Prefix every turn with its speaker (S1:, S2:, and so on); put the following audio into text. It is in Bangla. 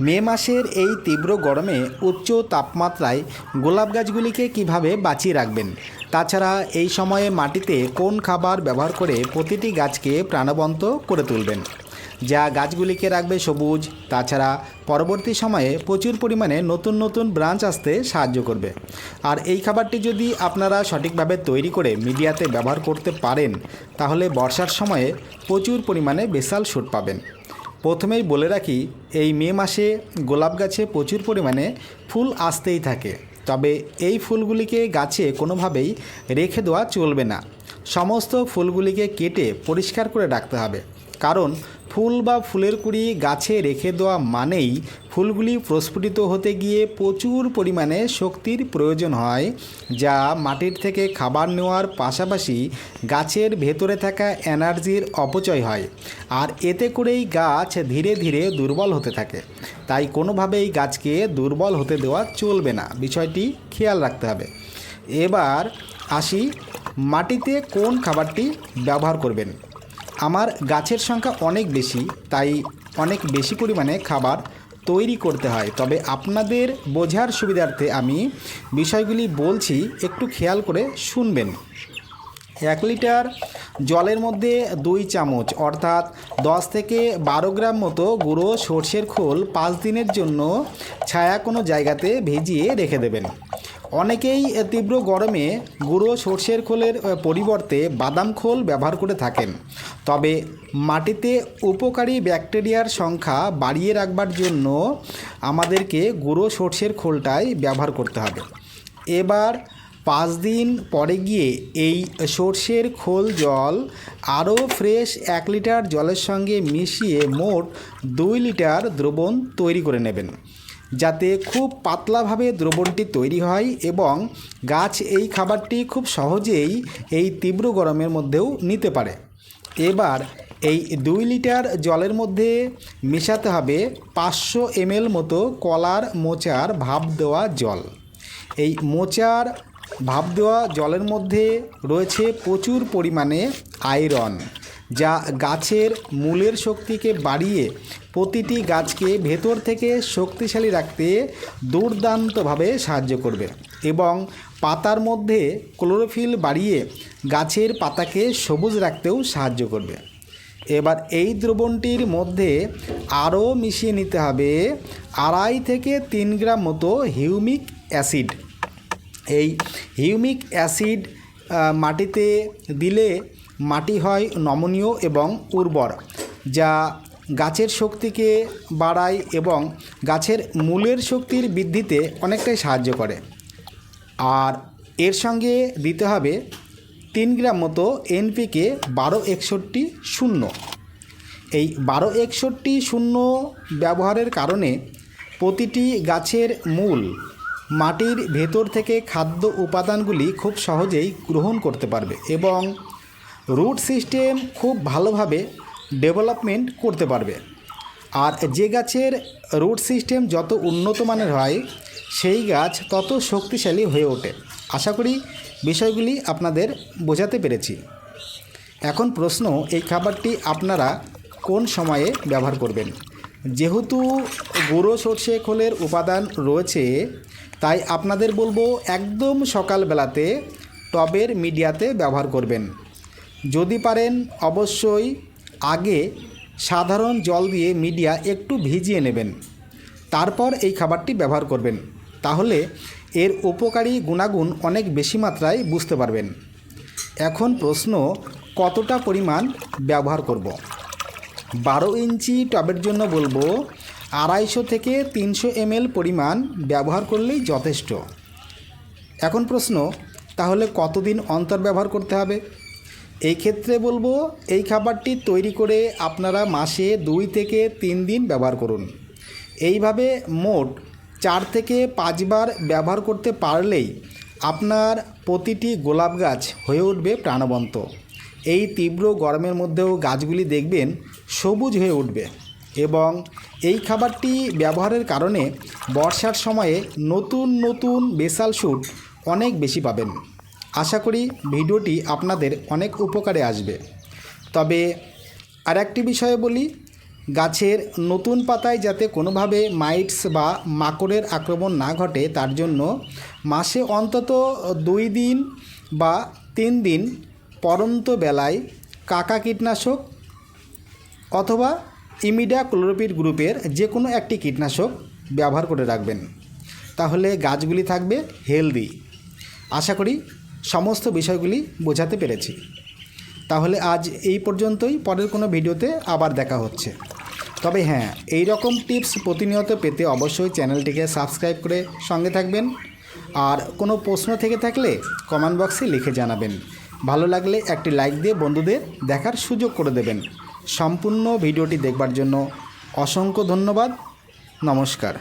S1: মে মাসের এই তীব্র গরমে উচ্চ তাপমাত্রায় গোলাপ গাছগুলিকে কীভাবে বাঁচিয়ে রাখবেন? তাছাড়া এই সময়ে মাটিতে কোন খাবার ব্যবহার করে প্রতিটি গাছকে প্রাণবন্ত করে তুলবেন? যা গাছগুলিকে রাখবে সবুজ, তাছাড়া পরবর্তী সময়ে প্রচুর পরিমাণে নতুন নতুন ব্রাঞ্চ আসতে সাহায্য করবে। আর এই খাবারটি যদি আপনারা সঠিকভাবে তৈরি করে মিডিয়াতে ব্যবহার করতে পারেন, তাহলে বর্ষার সময়ে প্রচুর পরিমাণে বেসাল শুট পাবেন। প্রথমেই বলে রাখি, এই মে মাসে গোলাপ গাছে প্রচুর পরিমাণে ফুল আসতেই থাকে। তবে এই ফুলগুলিকে গাছে কোনোভাবেই রেখে দেওয়া চলবে না। সমস্ত ফুলগুলিকে কেটে পরিষ্কার করে রাখতে হবে। কারণ ফুল বা ফুলের কুড়ি গাছে রেখে দেওয়া মানেই ফুলগুলি প্রস্ফুটিত হতে গিয়ে প্রচুর পরিমাণে শক্তির প্রয়োজন হয়, যা মাটির থেকে খাবার নেওয়ার পাশাপাশি গাছের ভেতরে থাকা এনার্জির অপচয় হয়। আর এতে করেই গাছ ধীরে ধীরে দুর্বল হতে থাকে। তাই কোনোভাবেই গাছকে দুর্বল হতে দেওয়া চলবে না, বিষয়টি খেয়াল রাখতে হবে। এবার আসি মাটিতে কোন খাবারটি ব্যবহার করবেন। আমার গাছের সংখ্যা অনেক বেশি, তাই অনেক বেশি পরিমাণে খাবার তৈরি করতে হয়। তবে আপনাদের বোঝার সুবিধার্থে আমি বিষয়গুলি বলছি, একটু খেয়াল করে শুনবেন। এক লিটার জলের মধ্যে দুই চামচ, অর্থাৎ দশ থেকে বারো গ্রাম মতো গুঁড়ো সর্ষের খোল পাঁচ দিনের জন্য ছায়া কোনো জায়গাতে ভিজিয়ে রেখে দেবেন। অনেকেই তীব্র গরমে গুঁড়ো সর্ষের খোলের পরিবর্তে বাদাম খোল ব্যবহার করে থাকেন। তবে মাটিতে উপকারী ব্যাকটেরিয়ার সংখ্যা বাড়িয়ে রাখবার জন্য আমাদেরকে গুঁড়ো সর্ষের খোলটাই ব্যবহার করতে হবে। এবার পাঁচ দিন পরে গিয়ে এই সর্ষের খোল জল আরও ফ্রেশ এক লিটার জলের সঙ্গে মিশিয়ে মোট দুই লিটার দ্রবণ তৈরি করে নেবেন। যাতে খুব পাতলাভাবে দ্রবণটি তৈরি হয় এবং গাছ এই খাবারটি খুব সহজেই এই তীব্র গরমের মধ্যেও নিতে পারে। এবার এই দুই লিটার জলের মধ্যে মেশাতে হবে পাঁচশো এমএল মতো কলার মোচার ভাপ দেওয়া জল। এই মোচার ভাপ দেওয়া জলের মধ্যে রয়েছে প্রচুর পরিমাণে আয়রন। যা গাছের মূলের শক্তিকে বাড়িয়ে প্রতিটি গাছকে ভেতর থেকে শক্তিশালী রাখতে দুর্দান্তভাবে সাহায্য করবে এবং পাতার মধ্যে ক্লোরোফিল বাড়িয়ে গাছের পাতাকে সবুজ রাখতেও সাহায্য করবে। এবার এই দ্রবণটির মধ্যে আরও মিশিয়ে নিতে হবে আড়াই থেকে তিন গ্রাম মতো হিউমিক অ্যাসিড। এই হিউমিক অ্যাসিড মাটিতে দিলে মাটি হয় নমনীয় এবং উর্বর, যা গাছের শক্তিকে বাড়ায় এবং গাছের মূলের শক্তির বৃদ্ধিতে অনেকটাই সাহায্য করে। আর এর সঙ্গে দিতে হবে তিন গ্রাম মতো এনপিকে বারো একষট্টি শূন্য। এই বারো একষট্টি শূন্য ব্যবহারের কারণে প্রতিটি গাছের মূল মাটির ভেতর থেকে খাদ্য উপাদানগুলি খুব সহজেই গ্রহণ করতে পারবে এবং রুট সিস্টেম খুব ভালোভাবে ডেভেলপমেন্ট করতে পারবে। আর যে গাছের রুট সিস্টেম যত উন্নত মানের হয়, সেই গাছ তত শক্তিশালী হয়ে ওঠে। আশা করি বিষয়গুলি আপনাদের বোঝাতে পেরেছি। এখন প্রশ্ন, এই খাবারটি আপনারা কোন সময়ে ব্যবহার করবেন? যেহেতু গুঁড়ো সর্ষে খোলের উপাদান রয়েছে, তাই আপনাদের বলব একদম সকালবেলাতে টবের মিডিয়াতে ব্যবহার করবেন। যদি পারেন, অবশ্যই আগে সাধারণ জল দিয়ে মিডিয়া একটু ভিজিয়ে নেবেন। তারপর এই খাবারটি ব্যবহার করবেন। তাহলে এর উপকারী গুণাগুণ অনেক বেশি মাত্রায় বুঝতে পারবেন। এখন প্রশ্ন, কতটা পরিমাণ ব্যবহার করব। বারো ইঞ্চি টবের জন্য বলব আড়াইশো থেকে তিনশো এমএল পরিমাণ ব্যবহার করলেই যথেষ্ট। এখন প্রশ্ন, তাহলে কতদিন অন্তর ব্যবহার করতে হবে? এই ক্ষেত্রে বলব, এই খাবারটি তৈরি করে আপনারা মাসে দুই থেকে তিন দিন ব্যবহার করুন। এইভাবে মোট চার থেকে পাঁচবার ব্যবহার করতে পারলেই আপনার প্রতিটি গোলাপ গাছ হয়ে উঠবে প্রাণবন্ত। এই তীব্র গরমের মধ্যেও গাছগুলি দেখবেন সবুজ হয়ে উঠবে এবং এই খাবারটি ব্যবহারের কারণে বর্ষার সময়ে নতুন নতুন বেসাল শুট অনেক বেশি পাবেন। আশা করি ভিডিওটি আপনাদের অনেক উপকারে আসবে। তবে আর একটি বিষয়ে বলি, গাছের নতুন পাতায় যাতে কোনোভাবে মাইটস বা মাকড়ের আক্রমণ না ঘটে, তার জন্য মাসে অন্তত দুই দিন বা তিন দিন পরন্ত বেলায় কাকা কীটনাশক অথবা ইমিডা ক্লোরোপিড গ্রুপের যে কোনো একটি কীটনাশক ব্যবহার করে রাখবেন। তাহলে গাছগুলি থাকবে হেলদি। আশা করি সমস্ত বিষয়গুলি বোঝাতে পেরেছি। তাহলে আজ এই পর্যন্তই, পরের কোনো ভিডিওতে আবার দেখা হচ্ছে। তবে হ্যাঁ এই রকম টিপস প্রতিনিয়ত পেতে অবশ্যই চ্যানেলটিকে সাবস্ক্রাইব করে সঙ্গে থাকবেন। আর কোনো প্রশ্ন থেকে থাকলে কমেন্ট বক্সে লিখে জানাবেন। ভালো লাগলে একটি লাইক দিয়ে বন্ধুদের দেখার সুযোগ করে দেবেন। সম্পূর্ণ ভিডিওটি দেখবার জন্য অসংখ্য ধন্যবাদ। নমস্কার।